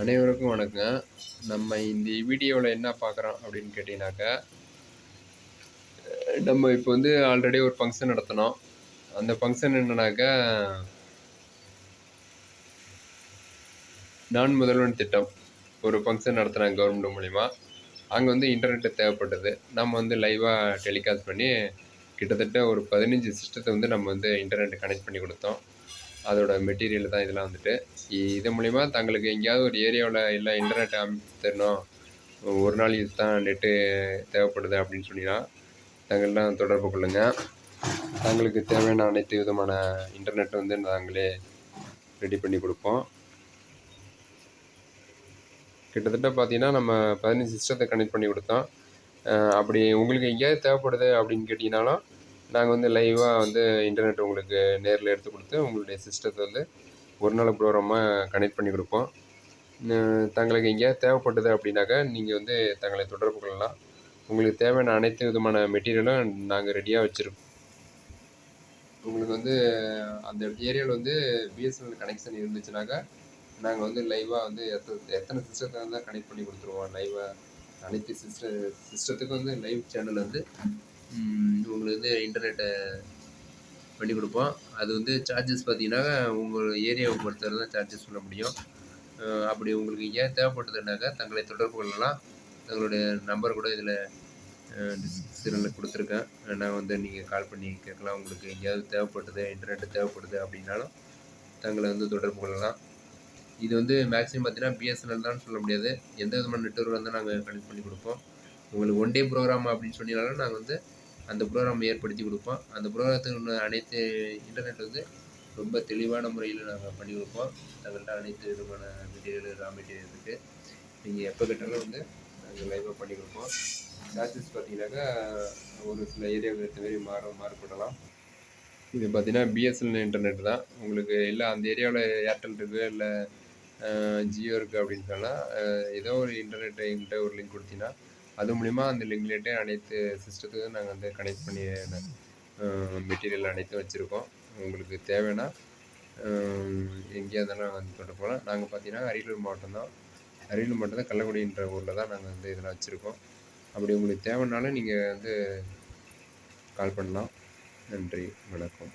அனைவருக்கும் வணக்கம். நம்ம இந்த வீடியோவில் என்ன பார்க்குறோம் அப்படின்னு கேட்டிங்கனாக்கா நம்ம இப்போ வந்து ஆல்ரெடி ஒரு ஃபங்க்ஷன் நடத்தினோம் அந்த ஃபங்க்ஷன் என்னன்னாக்கா நான் முதல்வன் திட்டம் ஒரு ஃபங்க்ஷன் நடத்துனாங்க கவர்மெண்ட் மூலிமா அங்கே வந்து இன்டர்நெட்டு தேவைப்பட்டது. நம்ம வந்து லைவாக டெலிகாஸ்ட் பண்ணி கிட்டத்தட்ட ஒரு பதினஞ்சு சிஸ்டத்தை வந்து நம்ம வந்து இன்டர்நெட் கனெக்ட் பண்ணி கொடுத்தோம். அதோட மெட்டீரியல் தான் இதெல்லாம் வந்துட்டு. இது மூலிமா தங்களுக்கு எங்கேயாவது ஒரு ஏரியாவில் இல்லை இன்டர்நெட் அமைத்தரணும் ஒரு நாள் யூஸ் தான் நெட்டு தேவைப்படுது அப்படின்னு சொன்னீங்கன்னா தங்கள்லாம் தொடர்பு கொள்ளுங்கள் தங்களுக்கு தேவையான அனைத்து விதமான இன்டர்நெட் வந்து நாங்களே ரெடி பண்ணி கொடுப்போம். கிட்டத்தட்ட பார்த்தீங்கன்னா நம்ம பதினஞ்சு சிஸ்டத்தை கனெக்ட் பண்ணி கொடுத்தோம். அப்படி உங்களுக்கு எங்கேயாவது தேவைப்படுது அப்படின்னு கேட்டிங்கனாலும் நாங்கள் வந்து லைவாக வந்து இன்டர்நெட் உங்களுக்கு நேரில் எடுத்து கொடுத்து உங்களுடைய சிஸ்டத்தை வந்து ஒரு நாள் ப்ரோக்ராமாக கனெக்ட் பண்ணி கொடுப்போம். தங்களுக்கு எங்கேயாவது தேவைப்பட்டது அப்படின்னாக்கா நீங்கள் வந்து தங்களை தொடர்பு கொள்ளலாம். உங்களுக்கு தேவையான அனைத்து விதமான மெட்டீரியலும் நாங்கள் ரெடியாக வச்சுருக்கோம். உங்களுக்கு வந்து அந்த ஏரியாவில் வந்து பிஎஸ்என்எல் கனெக்ஷன் இருந்துச்சுனாக்கா நாங்கள் வந்து லைவாக வந்து எத்தனை எத்தனை சிஸ்டத்தை இருந்தால் கனெக்ட் பண்ணி கொடுத்துருவோம். லைவாக அனைத்து சிஸ்ட சிஸ்டத்துக்கும் வந்து லைவ் சேனல் வந்து வந்து இன்டர்நெட்டை பண்ணி கொடுப்போம். அது வந்து சார்ஜஸ் பார்த்தீங்கன்னா உங்கள் ஏரியாவை பொறுத்தவரை தான் சார்ஜஸ் பண்ண முடியும். அப்படி உங்களுக்கு ஏன் தேவைப்பட்டதுனாக்கா தங்களை தொடர்பு கொள்ளலாம். தங்களுடைய நம்பர் கூட இதில் டிஸ்கிரிப்ஷனில் கொடுத்துருக்கேன். நான் வந்து நீங்கள் கால் பண்ணி கேட்கலாம். உங்களுக்கு எங்கேயாவது தேவைப்படுது இன்டர்நெட்டு தேவைப்படுது அப்படின்னாலும் தங்களை வந்து தொடர்பு கொள்ளலாம். இது வந்து மேக்ஸிமம் பார்த்தீங்கன்னா பிஎஸ்என்எல் தான் சொல்ல முடியாது. எந்த விதமான நெட்ஒர்க் வந்து நாங்கள் கனெக்ட் பண்ணி கொடுப்போம். உங்களுக்கு ஒன் டே ப்ரோக்ராம் அப்படின்னு சொன்னீங்கனாலும் நாங்கள் வந்து அந்த ப்ரோக்ராம் ஏற்படுத்தி கொடுப்போம். அந்த ப்ரோக்ராமத்துக்கு அனைத்து இன்டர்நெட் வந்து ரொம்ப தெளிவான முறையில் நாங்கள் பண்ணி கொடுப்போம். தங்கள்கிட்ட அனைத்து விதமான மெட்டீரியல் ரா மெட்டீரியல் இருக்குது நீங்கள் எப்போ கேட்டாலும் வந்து நாங்கள் லைவாக பண்ணி கொடுப்போம். சார்ஜஸ் பார்த்தீங்கன்னாக்கா ஒரு சில ஏரியாவுக்கு ஏற்ற மாதிரி மாற மாறுபடலாம். இது பார்த்தீங்கன்னா பிஎஸ்என்எல் இன்டர்நெட் தான். உங்களுக்கு இல்லை அந்த ஏரியாவில் ஏர்டெல் இருக்குது இல்லை ஜியோ இருக்குது அப்படின்னு சொன்னால் ஏதோ ஒரு இன்டர்நெட் எங்கள்கிட்ட ஒரு லிங்க் கொடுத்தீங்கன்னா அது மூலிமா அந்த லிங்க்லேட்டே அனைத்து சிஸ்டத்துக்கும் நாங்கள் வந்து கனெக்ட் பண்ணி மெட்டீரியல் அனைத்தும் வச்சுருக்கோம். உங்களுக்கு தேவைன்னா எங்கேயா இருந்தாலும் வந்து கொண்டு போகலாம். நாங்கள் பார்த்தீங்கன்னா அரியலூர் மாவட்டம் தான். அரியலூர் மாவட்டம் தான் கள்ளக்குடின்ற ஊரில் தான் நாங்கள் வந்து இதெல்லாம் வச்சுருக்கோம். அப்படி உங்களுக்கு தேவைன்னாலும் நீங்கள் வந்து கால் பண்ணலாம். நன்றி வணக்கம்.